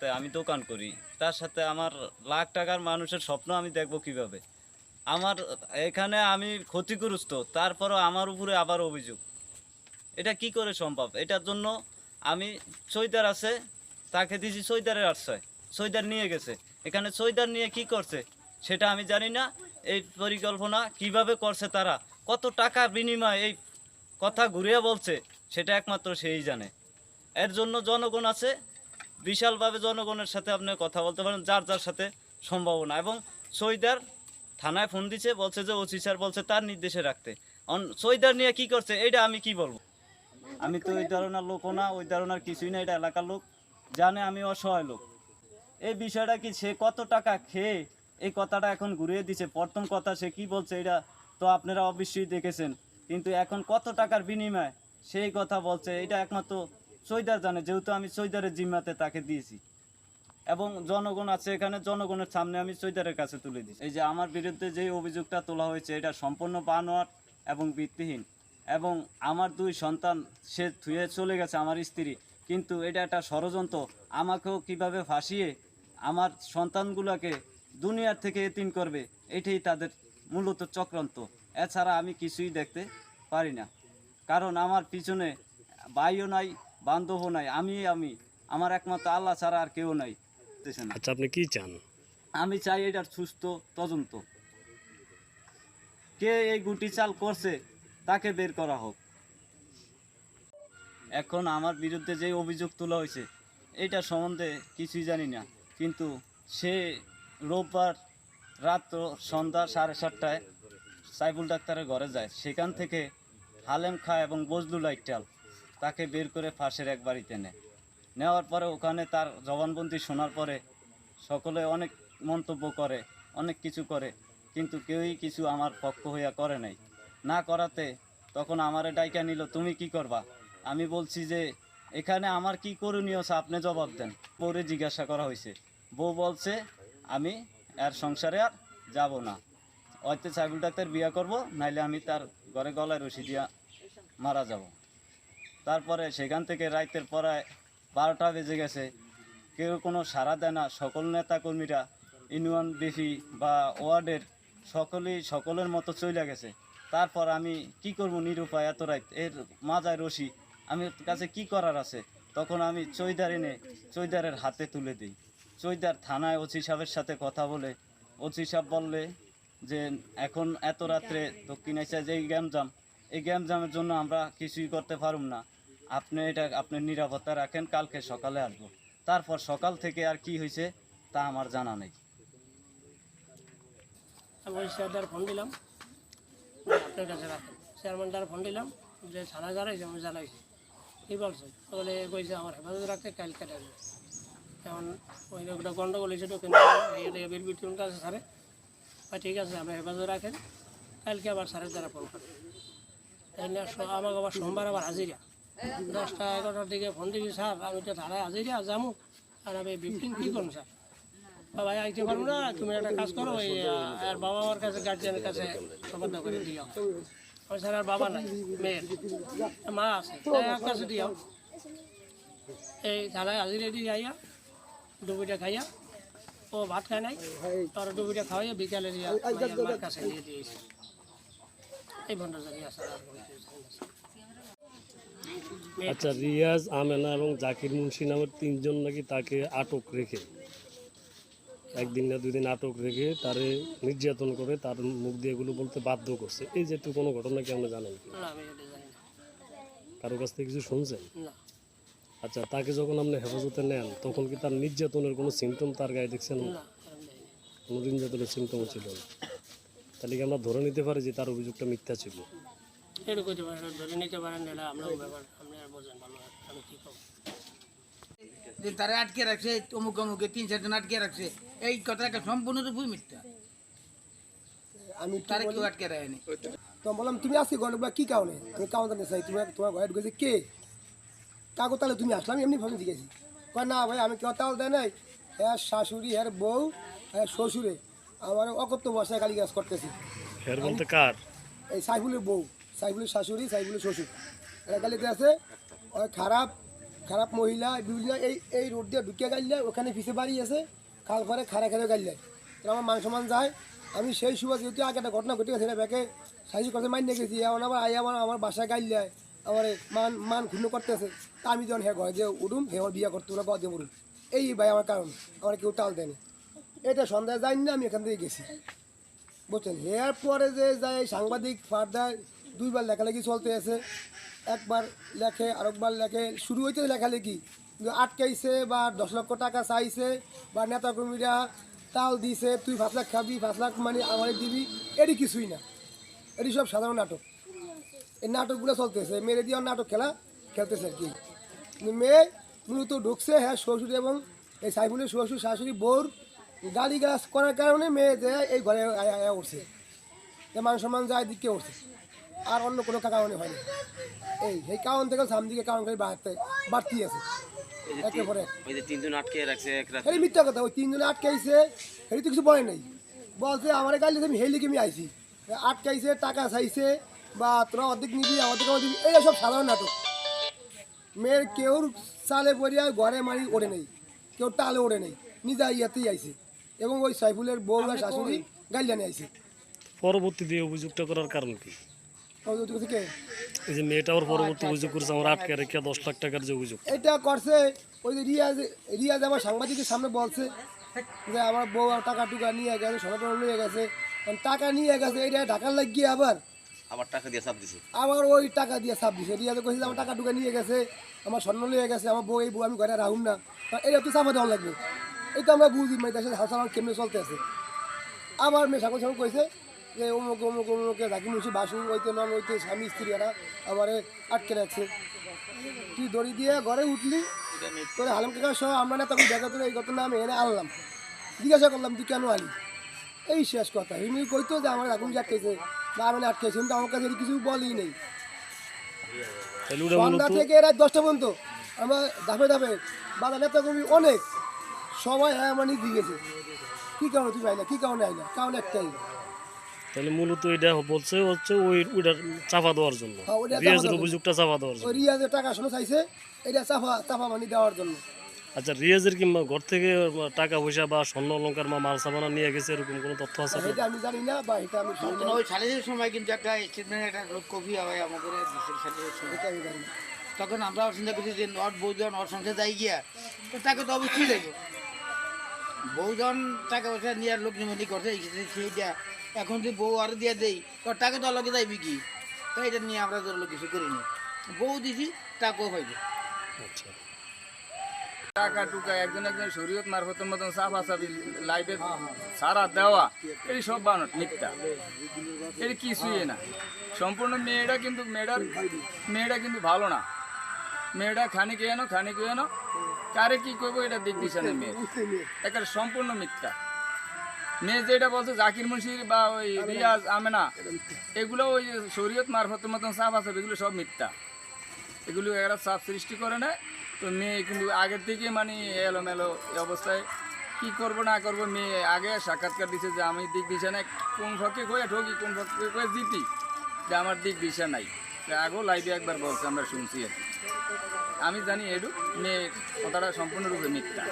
তাই আমি দোকান করি। তার সাথে আমার লাখ টাকার মানুষের স্বপ্ন আমি দেখব কীভাবে। আমার এখানে আমি ক্ষতিগ্রস্ত, তারপরও আমার উপরে আবার অভিযোগ। এটা কি করে সম্ভব? এটার জন্য আমি সৈদার আছে, তাকে দিয়েছি সৈদারের আশ্রয়। সৈদার নিয়ে গেছে। এখানে সৈদার নিয়ে কি করছে সেটা আমি জানি না। এই পরিকল্পনা কীভাবে করছে তারা? কত টাকা বিনিময়ে এই কথা ঘুরিয়ে বলছে সেটা একমাত্র সেই জানে। এর জন্য জনগণ আছে বিশালভাবে জনগণের সাথে আপনি কথা বলতে পারেন, যার যার সাথে সম্ভাবনা। এবং সৈদার থানায় ফোন দিছে, বলছে যে, ওসি স্যার বলছে তার নির্দেশে রাখতে। সৈদার নিয়ে কি করছে এটা আমি কি বলব? আমি তো ওই ধরনের লোকও না, ওই ধরনের কিছুই না, এটা এলাকার লোক। জানে আমি অসহায় লোক। এই বিষয়টা কি সে কত টাকা খেয়ে এই কথাটা এখন ঘুরিয়ে দিছে? প্রথম কথা সে কি বলছে, এটা তো আপনারা অবশ্যই দেখেছেন। কিন্তু এখন কত টাকার বিনিময়ে সেই কথা বলছে, এটা একমাত্র সৈদার জানে, যেহেতু আমি সৈদারের জিম্মাতে তাকে দিয়েছি। এবং জনগণ আছে এখানে, জনগণের সামনে আমি সৈদারের কাছে তুলে দিয়েছি। এই যে আমার বিরুদ্ধে যে অভিযোগটা তোলা হয়েছে, এটা সম্পূর্ণ বানোয়াট এবং ভিত্তিহীন। এবং আমার দুই সন্তান, সে ধুয়ে চলে গেছে, আমার স্ত্রী। কিন্তু এটা একটা ষড়যন্ত্র। আমাকেও কীভাবে ফাঁসিয়ে আমার সন্তানগুলোকে দুনিয়ার থেকে এতিম করবে, এটাই তাদের মূলত চক্রান্ত। এছাড়া আমি কিছুই দেখতে পারি না। কারণ আমার পিছনে ভাইও নাই বান্ধবও নাই আমি আমি। আমার একমাত্র আল্লাহ ছাড়া আর কেউ নাই? আচ্ছা আপনি কি চান? আমি চাই এটার সুস্থ তদন্ত। কে এই গুটি চাল করছে তাকে বের করা হোক। এখন আমার বিরুদ্ধে যে অভিযোগ তোলা হয়েছে এটা সম্বন্ধে কিছুই জানি না। কিন্তু সে রোববার রাত সন্ধ্যা সাড়ে সাতটায় সাইফুল ডাক্তারের ঘরে যায়। সেখান থেকে হালেম খা এবং বজলুল লাইটাল তাকে বের করে ফাঁসের এক বাড়িতে নেওয়ার পরে ওখানে তার জবানবন্দি শোনার পরে সকলে অনেক মন্তব্য করে, অনেক কিছু করে, কিন্তু কেউই কিছু আমার পক্ষ হইয়া করে নাই। না করাতে তখন আমারে ডাইকা নিল, তুমি কি করবা? আমি বলছি যে, এখানে আমার কি করণীয় আপনি জবাব দেন। পরে জিজ্ঞাসা করা হয়েছে বউ বলছে, আমি আর সংসারে আর যাব না। হয়তো সাইবুল ডাক্তার বিয়া করব, নাইলে আমি তার ঘরে গলায় রশি দিয়া মারা যাব। তারপরে সেখান থেকে রাইতের পরায় বারোটা বেজে গেছে। কেউ কোনো সাড়া দেয় না। সকল নেতাকর্মীরা, ইউনিয়ন বিফি বা ওয়ার্ডের সকলেই সকলের মতো চলে গেছে। তারপর আমি কি করব নিরুপায় এত রাত এর মাজায় রশি। আমি কাছে কি করার আছে? তখন আমি চৈদার এনে চৈদারের হাতে তুলে দিই। চৈদার থানায় ওসি সাহেবের সাথে কথা বলে, ওসি সাহেব বললে যে, এখন এত রাত্রে দক্ষিণ এশিয়া যে গ্যামজাম এই গ্যাম জামের জন্য আমরা কিছুই করতে পারুম না। আপনি এটা, আপনি নিরাপত্তা রাখেন, কালকে সকালে আসব। তারপর সকাল থেকে আর কি হয়েছে তা আমার জানা নেই। আমি স্যারদার ফোন দিলাম। আপনার কাছে রাখেন চেয়ারম্যানটার ফোন দিলাম যে থানা জানাইছে আমি জানাইছি। কি বলছে? বলে, কইছে, আমার হেফাজত রাখতে কালকে আসবে এখন ওই ওটা গন্ডগোল হয়েছে তো কিন্তু এটা বিরবিটির কাছে স্যারে। ঠিক আছে, আপনি হেফাজত রাখেন। কালকে আবার স্যারের দ্বারা ফোন করেন আমাকে আবার সোমবার আবার হাজিরা। দশটা এগারোটার দিকে ফোন দিবি, স্যার, আমি তো থানায় হাজিরা যাব আর আমি বিফটিন কী করুন স্যার? বাবা আইতে পারব না, তুমি একটা কাজ করো, ওই আর বাবা মার কাছে গার্জিয়ানের কাছে সমাধা করে দিও। ওই স্যার, আর বাবা নাই, মেয়ের। মা আছে কাছে দিও। এই থানায় হাজিরে দিয়ে আইয়া ডুবিটা খাইয়া, ও ভাত খায় নাই তোর ডুবিটা খাওয়াইয়া বিকালে দিয়া কাছে নিয়ে দিয়েছে। আচ্ছা রিয়াজ আমেনা এবং জাকির মুন্সি নামের তিনজন নাকি তাকে আটক রেখে একদিন না দুই দিন আটক রেখে তারে নির্যাতন করে তার মুখ দিয়ে এগুলো বলতে বাধ্য করছে। এই যে একটু কোনো ঘটনা কি আমরা জানেন? কারও কাছ থেকে কিছু শুনছেন? আচ্ছা তাকে যখন আপনি হেফাজতে নেন তখন কি তার নির্যাতনের কোনো সিমটম তার গায়ে দেখছেন? কোনো নির্যাতনের সিমটমও ছিল না। তাহলে কি আমরা ধরে নিতে পারি যে তার অভিযোগটা মিথ্যা ছিল? এটা করতে পারেন ধরে নিতে পারেন এটা আমরাও ব্যাপার আপনি আর বোঝেন ভালো আমি কী করব? যে তারা আটকে রাখছে অমুক অমুকে তিন চারজন আটকে রাখছে এই কথাটা মিথ্যা। আমি তারা কেউ আটকে রাখেনি। তো বললাম তুমি বা কি কারণে? আমি কারণ জানতে চাই তোমার ঘরে ঢুকেছে কে? কাকু তাহলে তুমি আসলাম এমনি ভাবে জিজ্ঞেসি কয় না ভাই আমি কেউ তাহলে দেয় নাই। হ্যাঁ শাশুড়ি হ্যাঁ বউ হ্যাঁ শ্বশুরে। আমার অকত্য বসায় কালী কাজ করতেছে। এর বলতে কার? এই সাইফুলের বউ সাইফুলের শাশুড়ি সাইফুলের শ্বশুর। এরা গালিতে আছে ওই খারাপ খারাপ মহিলা বিভিন্ন এই এই রোড দিয়ে ঢুকে গাইলে ওখানে পিছিয়ে বাড়ি আছে খাল করে খারা খারে গাইলে তো আমার মান সমান যায় আমি সেই সুবাদ যেহেতু আগে একটা ঘটনা ঘটে গেছে ব্যাকে সাইজ করতে মাইনে গেছি এখন আবার আই আমার আমার বাসায় গাইলে আমার মান মান ক্ষুণ্ণ করতেছে। তা আমি যখন হ্যাঁ ঘরে যে উঠুম হে আমার বিয়ে করতে ওরা গদ উঠুম এই ভাই আমার কারণ আমার কেউ টাল দেয় না। এটা সন্ধ্যায় যাই না, আমি এখান থেকে গেছি। বুঝছেন? এর পরে যে যায় সাংবাদিক ফার্দার দুইবার লেখালেখি চলতে আছে। একবার লেখে, আরেকবার লেখে। শুরু হইতে লেখালেখি। আটকাইছে বা দশ লক্ষ টাকা চাইছে বা নেতাকর্মীরা তাল দিছে, তুই পাঁচ লাখ খাবি, পাঁচ লাখ মানে আমার দিবি এটি কিছুই না। এটি সব সাধারণ নাটক। এই নাটকগুলো চলতেছে মেরে দিয়ে নাটক খেলা খেলতেছে আর কি। মেয়ে মূলত ঢুকছে হ্যাঁ শ্বশুর এবং এই সাইফুলের শ্বশুর, শাশুড়ি, বউর গালি গাছ করার কারণে মেয়ে যে এই ঘরে উঠছে। যে মান সম্মান যায় দিকে উঠছে। আর অন্য কোনো কারণে হয়নি। এই এই কারণ থেকে সামনে দিকে কারণ করে বাড়তে বাড়তি আছে। একের পরে এক। ওই যে তিনজন আটকে রাখছে এক রাত এই মিথ্যা কথা ওই তিনজনে আটকাইছে তো কিছু বলে নাই। বলছে আমার গালি আমি হেলি আমি আইছি। আটকাইছে টাকা চাইছে বা তোরা অর্ধেক নিবি অর্ধেক দিবি এই সব সাধারণ নাটক। মেয়ের কেউ চালে পড়িয়া ঘরে মারি ওড়ে নেই। কেউ টালে ওড়ে নেই। নিজা ইয়াতেই আইছে। এবং ওই সাইফুলের বউ আর শাশুড়ি গাইলানে আইছে। পরবর্তীতে অভিযোগটা করার কারণ কি? এই যে মেয়েটা আবার পরবর্তী অভিযোগ করেছে আমার আটকে রেখে দশ লাখ টাকার যে অভিযোগ। এটা করছে ওই যে রিয়াজ রিয়াজ আমার সাংবাদিকের সামনে বলছে যে আমার বউ টাকা টুকা নিয়ে গেছে সোনা নিয়ে গেছে টাকা নিয়ে গেছে এটা ঢাকার লাগিয়ে আবার? আবার টাকা দিয়ে চাপ দিছে। আবার ওই টাকা দিয়ে সাপ দিছে। রিয়াজ কইছে আমার টাকা টুকা নিয়ে গেছে আমার স্বর্ণ নিয়ে গেছে আমার বউ এই বউ আমি ঘরে রাখুম না। এটা তো চাপা দেওয়া লাগবে। এই তো আমরা বুঝি মানে দেশের হাসান কেমনে চলতে আছে। আবার মেয়ে সাগর সাগর কইছে যে অমুক অমুক অমুকে ঢাকি মুন্সি বাসু ওইতে নন ওইতে স্বামী স্ত্রী এরা আমারে আটকে রাখছে। তুই দড়ি দিয়ে ঘরে উঠলি তোর হালাম কাকা সহ আমরা না তখন দেখা তোর এই ঘটনা আমি এনে আনলাম। জিজ্ঞাসা করলাম তুই কেন আলি? এই শেষ কথা। এমনি কইতো যে আমার আগুন আটকেছে বা আমি আটকেছে কিন্তু আমার কাছে কিছু বলি নেই। সন্ধ্যা থেকে রাত দশটা পর্যন্ত আমরা ধাপে ধাপে বাধা নেতা কর্মী অনেক। সবাই হ্যাঁ মানে দিয়ে গেছে? কী কারণে তুমি আইলা? কী কারণে আইলা? কারণ একটাই। তাহলে মূলত এটা বলছে হচ্ছে ওই ওইটা চাপা দেওয়ার জন্য। হ্যাঁ, রিয়াজের অভিযোগটা চাপা দেওয়ার ওই জন্য। রিয়াজের টাকা শোনো চাইছে এটা চাপা চাপা মানে দেওয়ার জন্য। আচ্ছা রিয়াজের কিংবা ঘর থেকে টাকা পয়সা বা স্বর্ণ অলঙ্কার বা মাল সামানা নিয়ে গেছে এরকম কোনো তথ্য আছে এটা আমি জানি না বা এটা আমি শুনি না, ওই সালিসের সময় কিন্তু একটা স্টেটমেন্ট একটা কপি হয় আমাদের দেশের সালিসের সময়। এটা আমি জানি তখন আমরা চিন্তা করছি যে নট বৌজন ওর সংসার যাই গিয়া তো তাকে তো অবশ্যই যাইব বৌজন টাকা পয়সা নেওয়ার লোক নিমন্ত্রণ করছে সেইটা এখন যদি বউ আরও দিয়ে দেই তোর টাকা তো লগে যাইবি কি? তো এটা নিয়ে আমরা ধরলো কিছু করিনি। বউ দিছি টাকাও পাইবে। আচ্ছা। টাকা টুকা একজন একজন শরীয়ত মারফতের মতন সাফা সাফি লাইফে সারা দেওয়া এটি সব বানট মিথ্যা। এটি কিছুই না। সম্পূর্ণ মেয়েটা কিন্তু মেয়েটার মেয়েটা কিন্তু ভালো না। মেয়েটা খানিক এনো খানিক এনো? কারে কি করব এটা দিক দিশা নেই। মেয়ের একেবারে সম্পূর্ণ মিথ্যা। মেয়ে যেটা বলছে জাকির মুন্সির বা ওই রিয়াজ আমেনা এগুলো ওই শরীয়ত মারফতের মতন সাফ আছে এগুলো সব মিথ্যা। এগুলো এরা চাপ সৃষ্টি করে না। তো মেয়ে কিন্তু আগের থেকে মানে এলোমেলো এই অবস্থায়। কি করব না করব মেয়ে আগে সাক্ষাৎকার দিছে যে আমি দিক দিশা নাই কোন পক্ষে কয়ে ঠকি কোন পক্ষে কয়ে জিতি যে আমার দিক দিশা নাই আগেও লাইভে একবার বলছে আমরা শুনছি আর কি। আমি জানি এডু মেয়ে কথাটা সম্পূর্ণরূপে মিথ্যা।